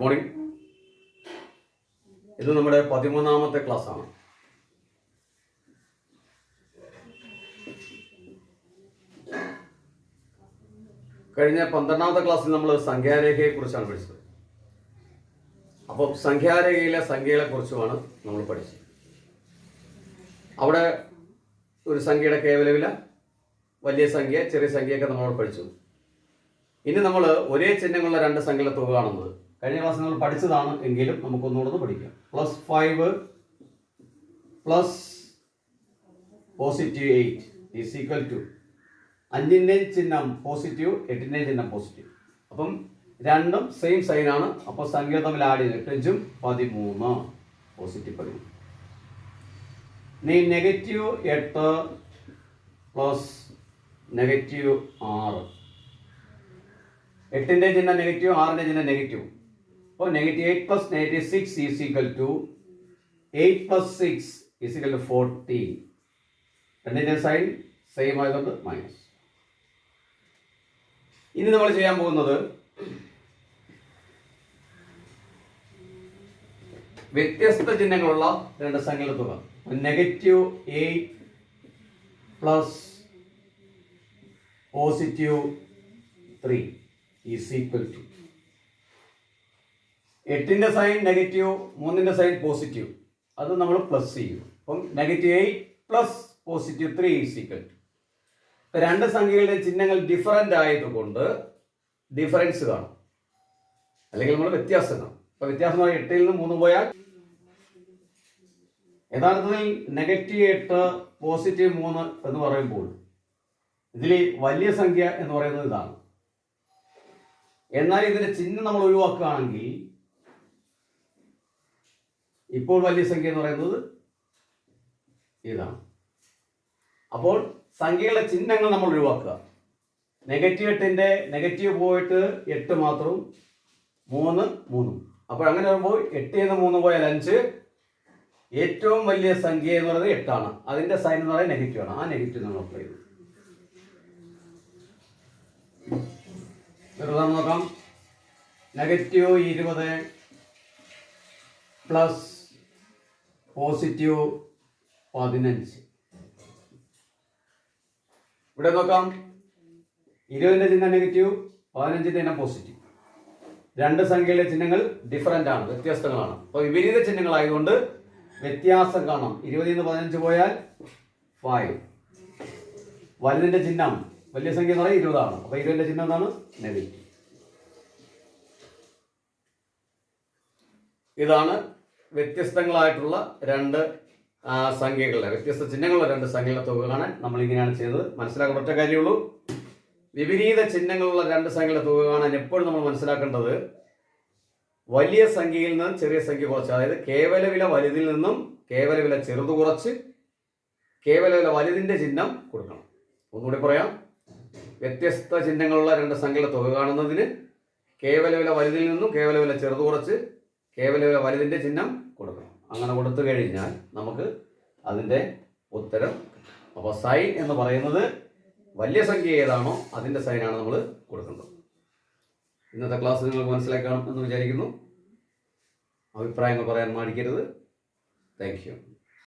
Morning ഇത് നമ്മുടെ പതിമൂന്നാമത്തെ ആണ്. കഴിഞ്ഞ പന്ത്രണ്ടാമത്തെ ക്ലാസ്സിൽ നമ്മൾ സംഖ്യാരേഖയെ കുറിച്ചാണ് പഠിച്ചത്. അപ്പോൾ സംഖ്യാരേഖയിലെ സംഖ്യകളെ കുറിച്ചുമാണ് നമ്മൾ പഠിച്ചത്. അവിടെ ഒരു സംഖ്യയുടെ കേവലവില വലിയ സംഖ്യ ചെറിയ സംഖ്യയൊക്കെ നമ്മൾ പഠിച്ചു. ഇനി നമ്മൾ ഒരേ ചിഹ്നങ്ങളുള്ള രണ്ട് സംഖ്യകളെ തുക കാണുന്നത്. കഴിഞ്ഞ ക്ലാസ് നിങ്ങൾ പഠിച്ചതാണ് എങ്കിലും നമുക്കൊന്നുകൂടെ പഠിക്കാം. Plus five plus positive eight is equal to അഞ്ചിന്റെയും ചിഹ്നം പോസിറ്റീവ് എട്ടിന്റെയും ചിഹ്നം പോസിറ്റീവ് അപ്പം രണ്ടും സെയിം സൈനാണ് അപ്പോൾ സംഖ്യ തമ്മിൽ ആഡ് ചെയ്ത് എട്ടഞ്ചും പതിമൂന്ന് പോസിറ്റീവ് പതിമൂന്ന്. ഇനി നെഗറ്റീവ് എട്ട് പ്ലസ് നെഗറ്റീവ് ആറ്. എട്ടിന്റെ ചിഹ്നം നെഗറ്റീവ് ആറിന്റെ ചിഹ്നം നെഗറ്റീവ് അപ്പോൾ negative eight plus negative six is equal to eight plus six is to fourteen രണ്ടിന്റെ സൈൻ സെയിം ആയതുകൊണ്ട് മൈനസ് ഇനി നമ്മൾ ചെയ്യാൻ പോകുന്നത് വ്യത്യസ്ത ചിഹ്നങ്ങളുള്ള രണ്ട് സംഖ്യകളുടെ തുക. Negative eight plus positive three is equal to എട്ടിന്റെ സൈൻ നെഗറ്റീവ് മൂന്നിന്റെ സൈൻ പോസിറ്റീവ് അത് നമ്മൾ പ്ലസ് ചെയ്യും. അപ്പം negative eight plus positive three is equal രണ്ട് സംഖ്യകളുടെ ചിഹ്നങ്ങൾ ഡിഫറന്റ് ആയതുകൊണ്ട് ഡിഫറൻസ് കാണും. അല്ലെങ്കിൽ നമ്മൾ വ്യത്യാസം കാണും. അപ്പോൾ വ്യത്യാസം എട്ടിൽ നിന്ന് മൂന്ന് പോയാൽ യഥാർത്ഥത്തിൽ നെഗറ്റീവ് എട്ട് പോസിറ്റീവ് മൂന്ന് എന്ന് പറയുമ്പോൾ ഇതിൽ വലിയ സംഖ്യ എന്ന് പറയുന്നത് ഇതാണ്. എന്നാൽ ഇതിന്റെ ചിഹ്നം നമ്മൾ ഒഴിവാക്കുകയാണെങ്കിൽ ഇപ്പോൾ വലിയ സംഖ്യ എന്ന് പറയുന്നത് ഇതാണ്. അപ്പോൾ സംഖ്യകളുടെ ചിഹ്നങ്ങൾ നമ്മൾ ഒഴിവാക്കുക. നെഗറ്റീവ് എട്ടിന്റെ നെഗറ്റീവ് പോയിട്ട് എട്ട് മാത്രവും മൂന്ന് മൂന്നും. അപ്പോൾ അങ്ങനെ വരുമ്പോൾ എട്ട് എന്ന് മൂന്ന് പോയാൽ അഞ്ച്. ഏറ്റവും വലിയ സംഖ്യ എന്ന് പറയുന്നത് എട്ടാണ്. അതിന്റെ സൈൻ എന്ന് പറയുന്നത് നെഗറ്റീവ് ആണ്. ആ നെഗറ്റീവ് നമ്മൾ അപ്ലൈ ചെയ്തു. നോക്കാം. നെഗറ്റീവ് ഇരുപത് പ്ലസ് പോസിറ്റീവ് പതിനഞ്ച്. ഇവിടെ നോക്കാം. ഇരുപതിന്റെ ചിഹ്നം നെഗറ്റീവ് പതിനഞ്ചിന്റെ ചിഹ്നം പോസിറ്റീവ്. രണ്ട് സംഖ്യയിലെ ചിഹ്നങ്ങൾ ഡിഫറന്റ് ആണ് വ്യത്യസ്തങ്ങളാണ്. അപ്പോൾ വിപരീത ചിഹ്നങ്ങളായതുകൊണ്ട് വ്യത്യാസം കാണാം. ഇരുപതിൽ നിന്ന് പതിനഞ്ച് പോയാൽ ഫൈവ് വലുതിന്റെ ചിഹ്നം വലിയ സംഖ്യ എന്ന് പറയുന്നത് ഇരുപതാണ്. അപ്പോൾ ഇരുപതിന്റെ ചിഹ്നം എന്താണ്? നെഗറ്റീവ് ഇതാണ് വ്യത്യസ്തങ്ങളായിട്ടുള്ള രണ്ട് സംഖ്യകളുടെ വ്യത്യസ്ത ചിഹ്നങ്ങളുള്ള രണ്ട് സംഖ്യകളുടെ തുക കാണാൻ നമ്മൾ ഇങ്ങനെയാണ് ചെയ്തത് മനസ്സിലാക്കുക ഒറ്റ കാര്യമുള്ളൂ. വിപരീത ചിഹ്നങ്ങളുള്ള രണ്ട് സംഖ്യകളുടെ തുക കാണാൻ എപ്പോഴും നമ്മൾ മനസ്സിലാക്കേണ്ടത് വലിയ സംഖ്യയിൽ നിന്ന് ചെറിയ സംഖ്യ കുറച്ച് അതായത് കേവല വില വലുതിൽ നിന്നും കേവല വില ചെറുത് കുറച്ച് കേവല വില വലുതിന്റെ ചിഹ്നം കൊടുക്കണം. ഒന്നുകൂടി പറയാം. വ്യത്യസ്ത ചിഹ്നങ്ങളുള്ള രണ്ട് സംഖ്യകളുടെ തുക കാണുന്നതിന് കേവല വില വലുതിൽ നിന്നും കേവല വില ചെറുത് കുറച്ച് കേവല വലുതിന്റെ ചിഹ്നം കൊടുക്കണം. അങ്ങനെ കൊടുത്തു കഴിഞ്ഞാൽ നമുക്ക് അതിന്റെ ഉത്തരം അപ്പോൾ സൈൻ എന്ന് പറയുന്നത് വലിയ സംഖ്യ ഏതാണോ അതിന്റെ സൈനാണ് നമ്മൾ കൊടുക്കേണ്ടത്. ഇന്നത്തെ ക്ലാസ് നിങ്ങൾക്ക് മനസ്സിലാക്കണം കാണും എന്ന് വിചാരിക്കുന്നു. അഭിപ്രായങ്ങൾ പറയാൻ മടിക്കരുത്. Thank you